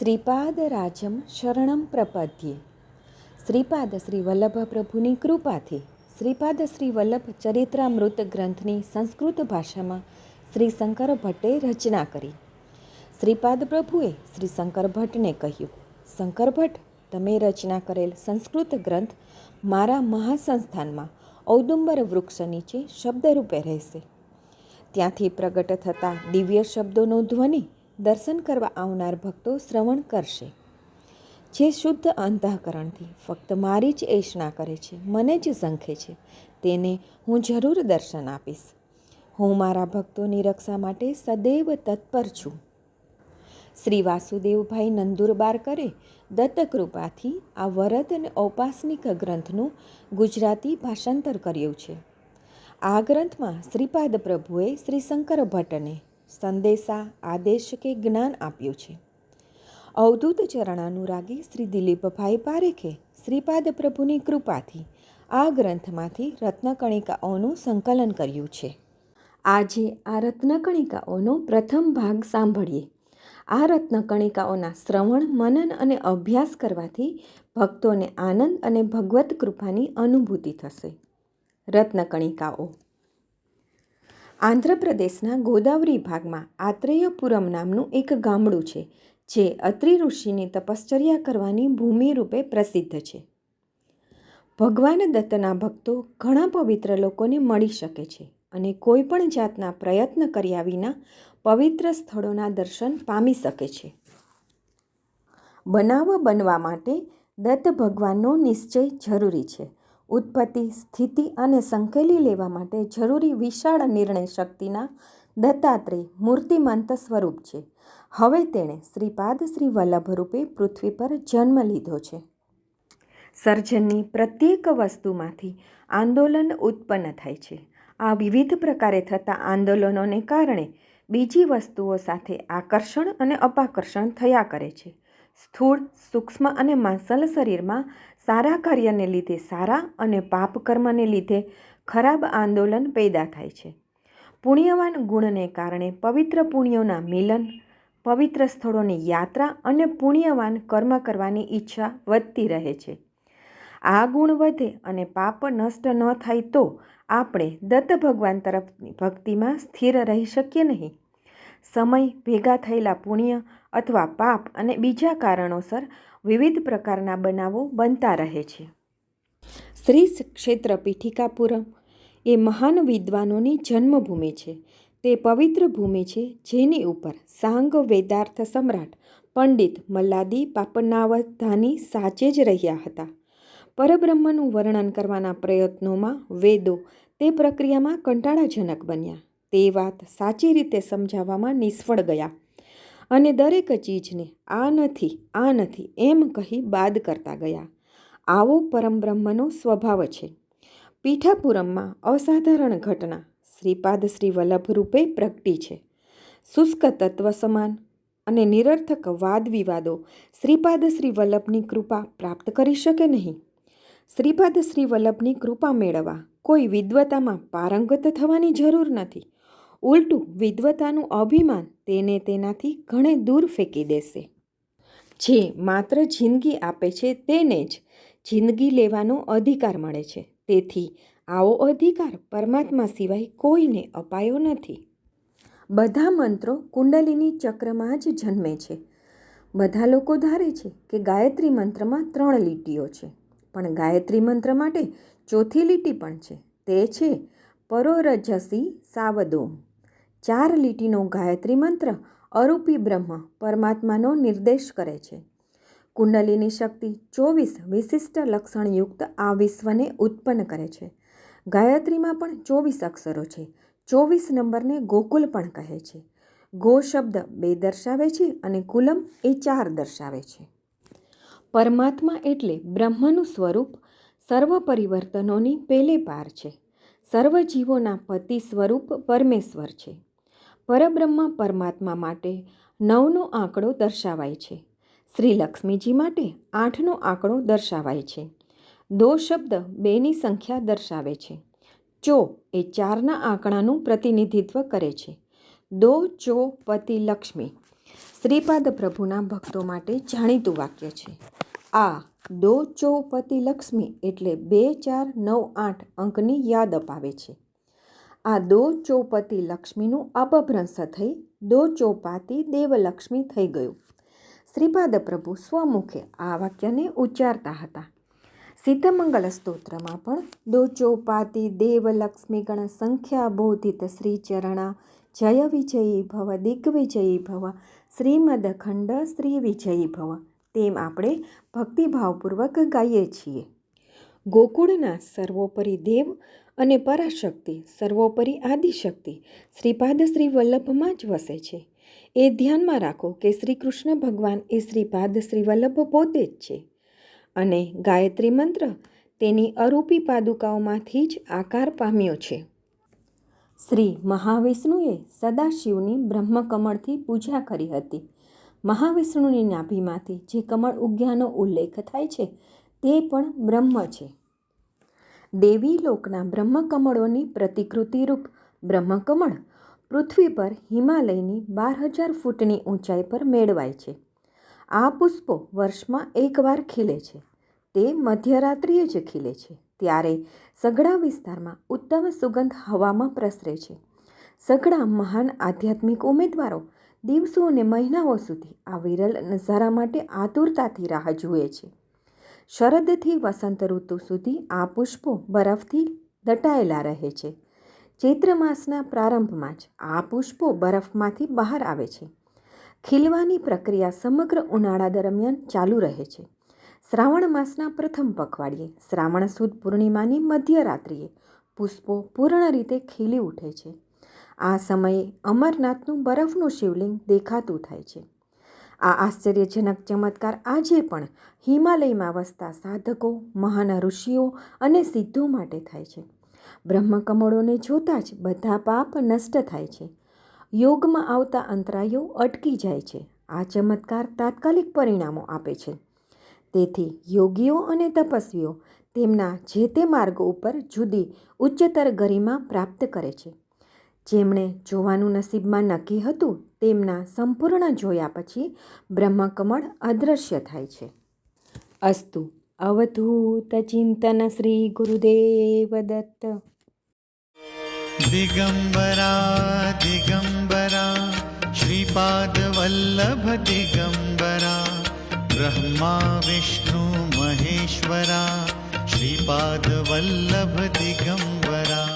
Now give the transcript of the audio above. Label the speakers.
Speaker 1: શ્રીપાદરાજમ શરણમ પ્રપદ્યે. શ્રીપાદ શ્રી વલ્લભ પ્રભુની કૃપાથી, શ્રીપાદ શ્રી વલ્લભ ચરિત્રામૃત ગ્રંથની સંસ્કૃત ભાષામાં શ્રી શંકર ભટ્ટે રચના કરી. શ્રીપાદ પ્રભુએ શ્રી શંકર ભટ્ટને કહ્યું, શંકર ભટ્ટ, તમે રચના કરેલ સંસ્કૃત ગ્રંથ મારા મહાસંસ્થાનમાં ઔદુંબર વૃક્ષ નીચે શબ્દરૂપે રહેશે. ત્યાંથી પ્રગટ થતા દિવ્ય શબ્દોનો ધ્વનિ દર્શન કરવા આવનાર ભક્તો શ્રવણ કરશે. જે શુદ્ધ અંતઃકરણથી ફક્ત મારી જ એષણા કરે છે, મને જ ઝંખે છે, તેને હું જરૂર દર્શન આપીશ. હું મારા ભક્તોની રક્ષા માટે સદૈવ તત્પર છું. શ્રી વાસુદેવભાઈ નંદુરબાર કરે દત્તકૃપાથી આ વરદ અને ઔપાસનિક ગ્રંથનું ગુજરાતી ભાષાંતર કર્યું છે. આ ગ્રંથમાં શ્રીપાદ પ્રભુએ શ્રી શંકર ભટ્ટને સંદેશા, આદેશ કે જ્ઞાન આપ્યું છે. અવધૂત ચરણાનુરાગી શ્રી દિલીપભાઈ પારેખે શ્રીપાદ પ્રભુની કૃપાથી આ ગ્રંથમાંથી રત્નકણિકાઓનું સંકલન કર્યું છે. આજે આ રત્નકણિકાઓનો પ્રથમ ભાગ સાંભળીએ. આ રત્નકણિકાઓના શ્રવણ, મનન અને અભ્યાસ કરવાથી ભક્તોને આનંદ અને ભગવત કૃપાની અનુભૂતિ થશે. રત્નકણિકાઓ આંધ્રપ્રદેશના ગોદાવરી ભાગમાં આત્રેયપુરમ નામનું એક ગામડું છે, જે અત્રિ ઋષિની તપશ્ચર્યા કરવાની ભૂમિ રૂપે પ્રસિદ્ધ છે. ભગવાન દત્તના ભક્તો ઘણા પવિત્ર લોકોને મળી શકે છે અને કોઈ પણ જાતના પ્રયત્ન કર્યા વિના પવિત્ર સ્થળોના દર્શન પામી શકે છે. બનાવ બનવા માટે દત્ત ભગવાનનો નિશ્ચય જરૂરી છે. ઉત્પત્તિ, સ્થિતિ અને સંકેલી લેવા માટે જરૂરી વિશાળ નિર્ણય શક્તિના દત્તાત્રેય મૂર્તિમંત સ્વરૂપ છે. હવે તેણે શ્રીપાદ શ્રી વલ્લભ રૂપે પૃથ્વી પર જન્મ લીધો છે. સર્જનની પ્રત્યેક વસ્તુમાંથી આંદોલન ઉત્પન્ન થાય છે. આ વિવિધ પ્રકારે થતા આંદોલનોને કારણે બીજી વસ્તુઓ સાથે આકર્ષણ અને અપાકર્ષણ થયા કરે છે. સ્થૂળ, સૂક્ષ્મ અને માંસલ શરીરમાં સારા કાર્યને લીધે સારા અને પાપ કર્મને લીધે ખરાબ આંદોલન પેદા થાય છે. પુણ્યવાન ગુણને કારણે પવિત્ર પુણ્યોના મિલન, પવિત્ર સ્થળોની યાત્રા અને પુણ્યવાન કર્મ કરવાની ઈચ્છા વધતી રહે છે. આ ગુણ વધે અને પાપ નષ્ટ ન થાય તો આપણે દત્ત ભગવાન તરફની ભક્તિમાં સ્થિર રહી શકીએ નહીં. સમય ભેગા થયેલા પુણ્ય અથવા પાપ અને બીજા કારણોસર વિવિધ પ્રકારના બનાવો બનતા રહે છે. શ્રી ક્ષેત્ર પીઠિકાપુરમ એ મહાન વિદ્વાનોની જન્મભૂમિ છે. તે પવિત્ર ભૂમિ છે જેની ઉપર સાંગ, વેદાર્થ સમ્રાટ, પંડિત મલ્લાદી, પાપનાવધાની સાચે જ રહ્યા હતા. પરબ્રહ્મનું વર્ણન કરવાના પ્રયત્નોમાં વેદો તે પ્રક્રિયામાં કંટાળાજનક બન્યા. તે વાત સાચી રીતે સમજાવવામાં નિષ્ફળ ગયા. અને દરેક ચીજને આ નથી આ નથી એમ કહી બાદ કરતા ગયા. આવો પરમબ્રહ્મનો સ્વભાવ છે. પીઠાપુરમમાં અસાધારણ ઘટના શ્રીપાદ શ્રી વલ્લભ રૂપે પ્રગટી છે. શુષ્ક તત્વ સમાન અને નિરર્થક વાદ વિવાદો શ્રીપાદ શ્રી વલ્લભની કૃપા પ્રાપ્ત કરી શકે નહીં. શ્રીપાદ શ્રી વલ્લભની કૃપા મેળવવા કોઈ વિદ્વતામાં પારંગત થવાની જરૂર નથી. ઉલટું વિદ્વતાનું અભિમાન તેને તેનાથી ઘણે દૂર ફેંકી દેશે. જે માત્ર જિંદગી આપે છે તેને જ જિંદગી લેવાનો અધિકાર મળે છે. તેથી આવો અધિકાર પરમાત્મા સિવાય કોઈને અપાયો નથી. બધા મંત્રો કુંડલીની ચક્રમાં જ જન્મે છે. બધા લોકો ધારે છે કે ગાયત્રી મંત્રમાં ત્રણ લીટીઓ છે. પણ ગાયત્રી મંત્ર માટે ચોથી લીટી પણ છે. તે છે પરોરજસી સાવદોમ. ચાર લીટીનો ગાયત્રી મંત્ર અરૂપી બ્રહ્મ પરમાત્માનો નિર્દેશ કરે છે. કુંડલીની શક્તિ ચોવીસ વિશિષ્ટ લક્ષણયુક્ત આ વિશ્વને ઉત્પન્ન કરે છે. ગાયત્રીમાં પણ ચોવીસ અક્ષરો છે. ચોવીસ નંબરને ગોકુલ પણ કહે છે. ગો શબ્દ બે દર્શાવે છે અને કુલમ એ ચાર દર્શાવે છે. પરમાત્મા એટલે બ્રહ્મનું સ્વરૂપ સર્વ પરિવર્તનોની પેલે પાર છે. સર્વ જીવોના પતિ સ્વરૂપ પરમેશ્વર છે. પરબ્રહ્મ પરમાત્મા માટે નવનો આંકડો દર્શાવાય છે. શ્રી લક્ષ્મીજી માટે આઠનો આંકડો દર્શાવાય છે. દો શબ્દ બેની સંખ્યા દર્શાવે છે. ચો એ ચારના આંકડાનું પ્રતિનિધિત્વ કરે છે. દો ચો પતિ લક્ષ્મી. શ્રીપાદ પ્રભુના ભક્તો માટે જાણીતું વાક્ય છે. આ દો ચૌપતિ લક્ષ્મી એટલે બે ચાર નવ આઠ અંકની યાદ અપાવે છે. આ દો ચોપતી લક્ષ્મીનું અપભ્રંશ થઈ દો ચોપાતી દેવલક્ષ્મી થઈ ગયું. શ્રીપાદ પ્રભુ સ્વમુખે આ વાક્યને ઉચ્ચારતા હતા. સિદ્ધમંગલ સ્તોત્રમાં પણ દો ચોપાતી દેવલક્ષ્મી ગણ સંખ્યા બોધિત શ્રીચરણા જય વિજયી ભવ દિગ્વિજયી ભવ શ્રીમદ ખંડ શ્રી વિજયી ભવ તેમ આપણે ભક્તિભાવપૂર્વક ગાઈએ છીએ. ગોકુળના સર્વોપરી દેવ અને પરાશક્તિ, સર્વોપરી આદિશક્તિ શ્રીપાદ શ્રી વલ્લભમાં જ વસે છે. એ ધ્યાનમાં રાખો કે શ્રી કૃષ્ણ ભગવાન એ શ્રીપાદ શ્રી વલ્લભ પોતે જ છે. અને ગાયત્રી મંત્ર તેની અરૂપી પાદુકાઓમાંથી જ આકાર પામ્યો છે. શ્રી મહાવિષ્ણુએ સદાશિવની બ્રહ્મકમળથી પૂજા કરી હતી. મહાવિષ્ણુની નાભીમાંથી જે કમળ ઉગ્યાનો ઉલ્લેખ થાય છે તે પણ બ્રહ્મ છે. દેવી લોકના બ્રહ્મકમળોની પ્રતિકૃતિરૂપ બ્રહ્મકમળ પૃથ્વી પર હિમાલયની બાર હજાર ફૂટની ઊંચાઈ પર મેળવાય છે. આ પુષ્પો વર્ષમાં એકવાર ખીલે છે. તે મધ્યરાત્રિએ જ ખીલે છે. ત્યારે સઘળા વિસ્તારમાં ઉત્તમ સુગંધ હવામાં પ્રસરે છે. સઘળા મહાન આધ્યાત્મિક ઉમેદવારો દિવસો અને મહિનાઓ સુધી આ વિરલ નજારા માટે આતુરતાથી રાહ જુએ છે. શરદથી વસંત ઋતુ સુધી આ પુષ્પો બરફથી દટાયેલા રહે છે. ચૈત્ર માસના પ્રારંભમાં જ આ પુષ્પો બરફમાંથી બહાર આવે છે. ખીલવાની પ્રક્રિયા સમગ્ર ઉનાળા દરમિયાન ચાલુ રહે છે. શ્રાવણ માસના પ્રથમ પખવાડિયે શ્રાવણ સુદ પૂર્ણિમાની મધ્યરાત્રિએ પુષ્પો પૂર્ણ રીતે ખીલી ઉઠે છે. આ સમયે અમરનાથનું બરફનું શિવલિંગ દેખાતું થાય છે. આ આશ્ચર્યજનક ચમત્કાર આજે પણ હિમાલયમાં વસતા સાધકો, મહાન ઋષિઓ અને સિદ્ધો માટે થાય છે. બ્રહ્મકમળોને જોતાં જ બધા પાપ નષ્ટ થાય છે. યોગમાં આવતા અંતરાયો અટકી જાય છે. આ ચમત્કાર તાત્કાલિક પરિણામો આપે છે. તેથી યોગીઓ અને તપસ્વીઓ તેમના જે તે માર્ગો ઉપર જુદી ઉચ્ચતર ગરિમા પ્રાપ્ત કરે છે. જેમણે જોવાનું નસીબમાં નક્કી હતું તેમના સંપૂર્ણ જોયા પછી બ્રહ્મકમળ અદૃશ્ય થાય છે. અસ્તુ અવધૂત ચિંતન શ્રી ગુરુદેવ દત્ત.
Speaker 2: દિગંબરા દિગંબરા, શ્રીપાદ વલ્લભ દિગંબરા, બ્રહ્મા, વિષ્ણુ, મહેશ્વરા, શ્રીપાદ વલ્લભ દિગંબરા.